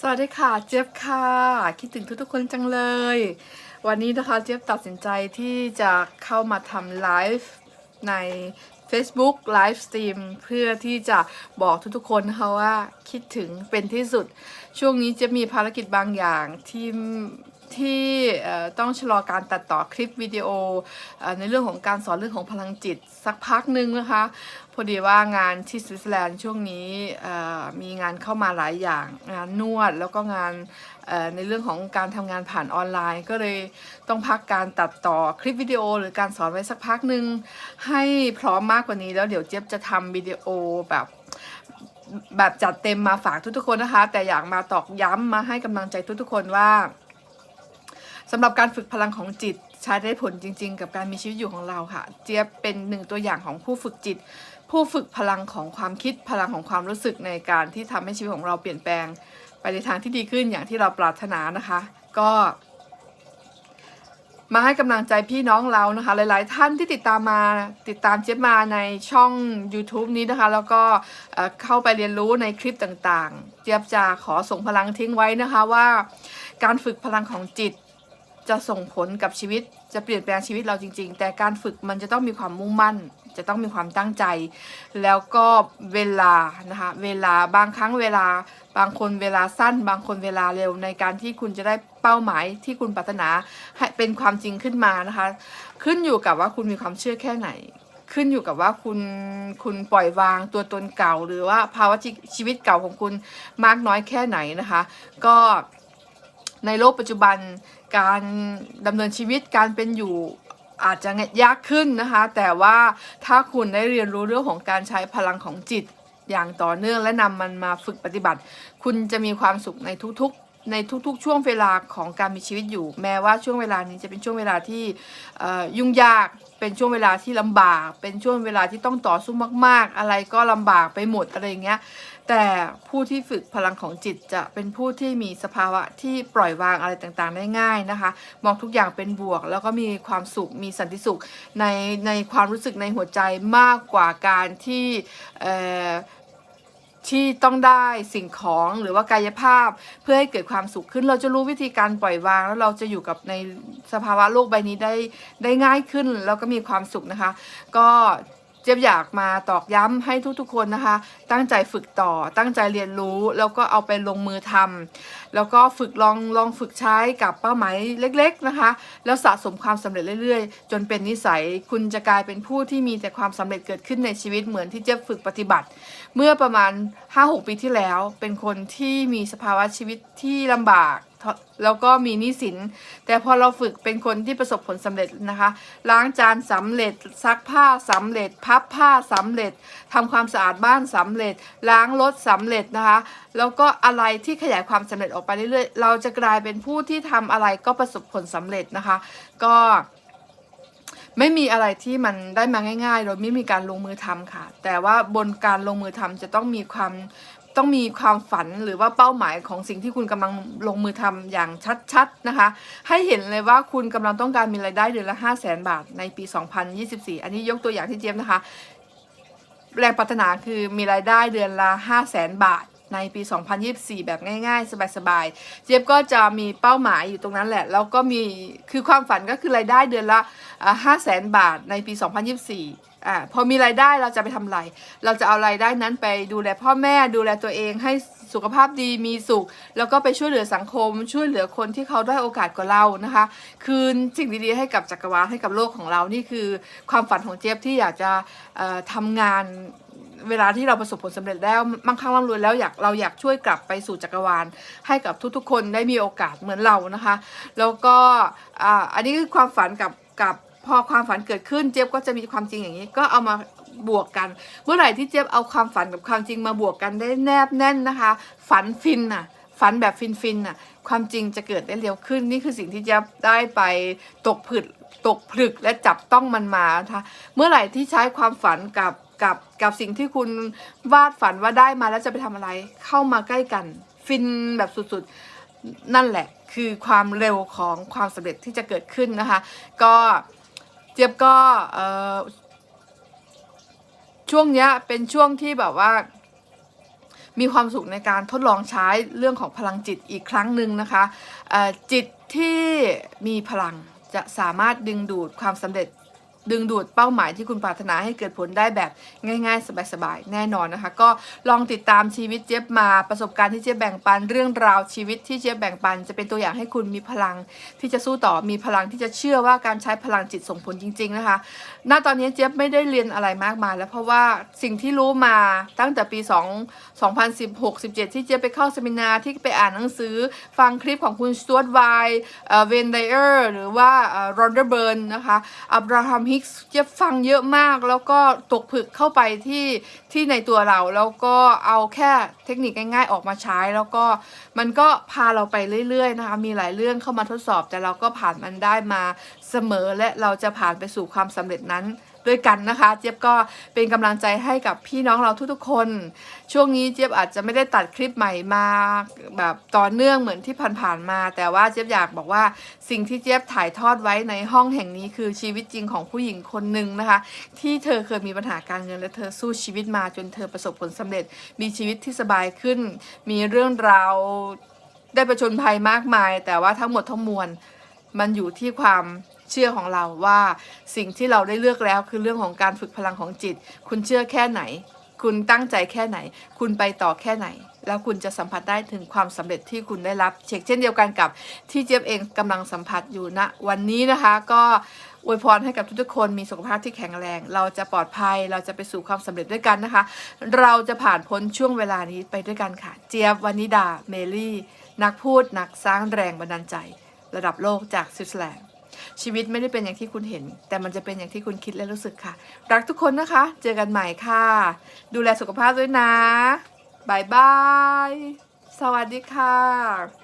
สวัสดีค่ะ เจี๊ยบค่ะ คิดถึงทุกๆคนจังเลย วันนี้นะคะเจี๊ยบตัดสินใจที่จะเข้ามาทำไลฟ์ใน Facebook ไลฟ์สตรีมเพื่อที่จะบอกทุกๆคนนะคะว่าคิดถึงเป็นที่สุด ช่วงนี้จะมีภารกิจบางอย่างที่ ที่ต้องชะลอการตัดต่อคลิปวิดีโอในเรื่องของการสอนเรื่องของพลังจิตสักพักหนึ่งนะคะพอดีว่างานที่สวิตเซอร์แลนด์ช่วงนี้มีงานเข้ามาหลายอย่างงานนวดแล้วก็งานในเรื่องของการทำงานผ่านออนไลน์ ก็เลยต้องพักการตัดต่อคลิปวิดีโอ หรือการสอนไว้สักพักหนึ่งให้พร้อมมากกว่านี้แล้วเดี๋ยวเจี๊ยบจะทำวิดีโอแบบแบบจัดเต็มมาฝากทุกๆคนนะคะ แต่อยากมาตอกย้ำมาให้กำลังใจทุกๆคนว่า สำหรับการฝึกพลังของจิตใช้ได้ผลจริง ๆ กับการมีชีวิตอยู่ของเราค่ะ เจี๊ยบเป็นหนึ่งตัวอย่างของผู้ฝึกจิต ผู้ฝึกพลังของความคิดพลังของความรู้สึกในการที่ทำให้ชีวิตของเราเปลี่ยนแปลง ไปในทางที่ดีขึ้นอย่างที่เราปรารถนานะคะ ก็มาให้กำลังใจพี่น้องเรานะคะ หลาย ๆ ท่านที่ติดตามมาติดตามเจี๊ยบมาในช่อง YouTube นี้นะคะ แล้วก็เข้าไปเรียนรู้ในคลิปต่างๆ เจี๊ยบจะขอส่งพลังทิ้งไว้นะคะว่า การฝึกพลังของจิต จะส่งผลกับชีวิตจะเปลี่ยนแปลงชีวิตเราจริง ๆ แต่การฝึกมันจะต้องมีความมุ่งมั่น จะต้องมีความตั้งใจ แล้วก็เวลานะคะเวลาบางครั้งเวลา บางคนเวลาสั้น บางคนเวลาเร็วในการที่คุณจะได้เป้าหมายที่คุณปรารถนาให้เป็นความจริงขึ้นมานะคะ ขึ้นอยู่กับว่าคุณมีความเชื่อแค่ไหน ขึ้นอยู่กับว่าคุณคุณปล่อยวางตัวตนเก่า หรือว่าภาวะชีวิตเก่าของคุณมากน้อยแค่ไหนนะคะ ก็ ในโลกปัจจุบันการดำเนินชีวิตการเป็นอยู่อาจจะยากขึ้นนะคะ แต่ว่าถ้าคุณได้เรียนรู้เรื่องของการใช้พลังของจิตอย่างต่อเนื่องและนำมันมาฝึกปฏิบัติ คุณจะมีความสุขในทุกๆ ในทุกๆ ช่วงเวลาของการมีชีวิตอยู่ แม้ว่าช่วงเวลานี้จะเป็นช่วงเวลาที่ยุ่งยาก เป็นช่วงเวลาที่ลำบาก เป็นช่วงเวลาที่ต้องต่อสู้มาก ๆ อะไรก็ลำบากไปหมดอะไรเงี้ย แต่ผู้ที่ฝึกพลังของจิตจะเป็นผู้ที่มีสภาวะที่ปล่อยวางอะไรต่างๆได้ง่ายนะคะ มองทุกอย่างเป็นบวก แล้วก็มีความสุข มีสันติสุขในในความรู้สึกในหัวใจมากกว่าการที่ ที่ต้องได้สิ่งของหรือว่ากายภาพเพื่อให้เกิดความสุขขึ้น เราจะรู้วิธีการปล่อยวาง แล้วเราจะอยู่กับในสภาวะโลกใบนี้ได้ได้ง่ายขึ้น แล้วก็มีความสุขนะคะ ก็ เจี๊ยบอยากมาตอกย้ำให้ทุกๆคนนะคะ ตั้งใจฝึกต่อตั้งใจเรียนรู้แล้วก็เอาไปลงมือทำแล้วก็ฝึกลองลองฝึกใช้กับเป้าหมายเล็ก ๆนะคะ แล้วสะสมความสำเร็จเรื่อยๆ จนเป็นนิสัยคุณจะกลายเป็นผู้ที่มีแต่ความสำเร็จเกิดขึ้นในชีวิตเหมือนที่เจี๊ยบฝึกปฏิบัติ เมื่อประมาณ 5-6 ปีที่แล้ว เป็นคนที่มีสภาวะชีวิตที่ลำบาก แล้วก็มีหนี้สิน แต่พอเราฝึกเป็นคนที่ประสบผลสำเร็จนะคะ ล้างจานสำเร็จ ซักผ้าสำเร็จ พับผ้าสำเร็จทำความสะอาดบ้านสำเร็จ ล้างรถสำเร็จนะคะ แล้วก็อะไรที่ขยายความสำเร็จออกไปเรื่อยๆ เราจะกลายเป็นผู้ที่ทำอะไรก็ประสบผลสำเร็จนะคะ ก็ไม่มีอะไรที่มันได้มาง่ายๆ โดยไม่มีการลงมือทำค่ะ แต่ว่าบนการลงมือทำจะต้องมีความ ต้องมีความฝันหรือว่าเป้าหมายของสิ่งที่คุณกำลังลงมือทำอย่างชัดๆนะคะ ให้เห็นเลยว่าคุณกำลังต้องการมีรายได้เดือนละ5 0 0 0 0 0 บาทในปี 2024 อันนี้ยกตัวอย่างที่เจี๊ยบนะคะ แรงปรารถนาคือมีรายได้เดือนละ 5 0 0แสนบาท ในปี 2024 แบบง่าย ๆ สบายๆ เจี๊ยบก็จะมีเป้าหมายอยู่ตรงนั้นแหละ แล้วก็มีคือความฝันก็คือรายได้เดือนละ5 0 0แสนบาทในปี 2024อ่าพอมีรายได้เราจะไปทำอะไร เราจะเอารายได้นั้นไปดูแลพ่อแม่ดูแลตัวเองให้สุขภาพดีมีสุข แล้วก็ไปช่วยเหลือสังคม ช่วยเหลือคนที่เขาได้โอกาสกว่าเรานะคะ คืนสิ่งดีๆให้กับจักรวาลให้กับโลกของเรานี่คือความฝันของเจี๊ยบที่อยากจะทำงาน เวลาที่เราประสบผลสำเร็จแล้วมั่งคั่งร่ำรวยแล้วอยากเราอยากช่วยกลับไปสู่จักรวาล ให้กับทุกๆ คนได้มีโอกาสเหมือนเรานะคะ แล้วก็อ่าอันนี้คือความฝันกับกับพอความฝันเกิดขึ้นเจี๊ยบก็จะมีความจริงอย่างนี้ ก็เอามาบวกกัน เมื่อไหร่ที่เจี๊ยบเอาความฝันกับความจริงมาบวกกันได้แนบแน่นนะคะ ฝันฟินน่ะฝันแบบฟินฟินน่ะความจริงจะเกิดได้เร็วขึ้น นี่คือสิ่งที่เจะได้ไปตกผึดตกผลึกและจับต้องมันมานะคะเมื่อไหร่ที่ใช้ความฝันกับ กับกับสิ่งที่คุณวาดฝันว่าได้มาแล้วจะไปทำอะไร เข้ามาใกล้กัน ฟินแบบสุดๆ นั่นแหละ คือความเร็วของความสำเร็จที่จะเกิดขึ้นนะคะ ก็เจี๊ยบก็ช่วงเนี้ยเป็นช่วงที่แบบว่า มีความสุขในการทดลองใช้เรื่องของพลังจิตอีกครั้งหนึ่งนะคะจิตที่มีพลังจะสามารถดึงดูดความสำเร็จ ดึงดูดเป้าหมายที่คุณปรารถนาให้เกิดผลได้แบบง่าย ๆ สบายๆ แน่นอนนะคะ ก็ลองติดตามชีวิตเจี๊ยบมาประสบการณ์ที่เจี๊ยบแบ่งปันเรื่องราวชีวิตที่เจี๊ยบแบ่งปัน จะเป็นตัวอย่างให้คุณมีพลังที่จะสู้ต่อมีพลังที่จะเชื่อว่าการใช้พลังจิตส่งผลจริง ๆ นะคะ ณ ตอนนี้เจี๊ยบไม่ได้เรียนอะไรมากมาย แล้วเพราะว่าสิ่งที่รู้มาตั้งแต่ปี 2 2016 17 ที่เจี๊ยบไปเข้าเซมินาที่ไปอ่านหนังสือ ฟังคลิปของคุณส t ว a ตไวเวนไดเออร์หรือว่ารอนเดอร์เบิร์นนะคะอับราฮัมฮิกส์เจี๊ยบฟังเยอะมาก แล้วก็ตกผึกเข้าไปที่ที่ในตัวเรา แล้วก็เอาแค่เทคนิคง่ายๆออกมาใช้ แล้วก็มันก็พาเราไปเรื่อยๆนะคะมีหลายเรื่องเข้ามาทดสอบ แต่เราก็ผ่านมันได้มาเสมอและเราจะผ่านไปสู่ความสำเร็จนั้น ด้วยกันนะคะ เจี๊ยบก็เป็นกำลังใจให้กับพี่น้องเราทุกๆคน ช่วงนี้เจี๊ยบอาจจะไม่ได้ตัดคลิปใหม่มาแบบต่อเนื่องเหมือนที่ผ่านๆมา แต่ว่าเจี๊ยบอยากบอกว่าสิ่งที่เจี๊ยบถ่ายทอดไว้ในห้องแห่งนี้คือชีวิตจริงของผู้หญิงคนหนึ่งนะคะ ที่เธอเคยมีปัญหาการเงินและเธอสู้ชีวิตมาจนเธอประสบผลสำเร็จ มีชีวิตที่สบายขึ้น มีเรื่องราวได้ประชนภัยมากมาย แต่ว่าทั้งหมดทั้งมวลมันอยู่ที่ความ เชื่อของเราว่าสิ่งที่เราได้เลือกแล้วคือเรื่องของการฝึกพลังของจิต คุณเชื่อแค่ไหน คุณตั้งใจแค่ไหน คุณไปต่อแค่ไหน แล้วคุณจะสัมผัสได้ถึงความสำเร็จที่คุณได้รับ เช็คเช่นเดียวกันกับที่เจี๊ยบเองกำลังสัมผัสอยู่ณวันนี้นะคะก็อวยพรให้กับทุกๆคนมีสุขภาพที่แข็งแรง เราจะปลอดภัย เราจะไปสู่ความสำเร็จด้วยกันนะคะ เราจะผ่านพ้นช่วงเวลานี้ไปด้วยกันค่ะ เจี๊ยบวานิดา เมลี่ นักพูด นักสร้างแรงบันดาลใจ ระดับโลกจากสวิตเซอร์แลนด์ ชีวิตไม่ได้เป็นอย่างที่คุณเห็น แต่มันจะเป็นอย่างที่คุณคิดและรู้สึกค่ะ รักทุกคนนะคะ เจอกันใหม่ค่ะ ดูแลสุขภาพด้วยนะบายบาย สวัสดีค่ะ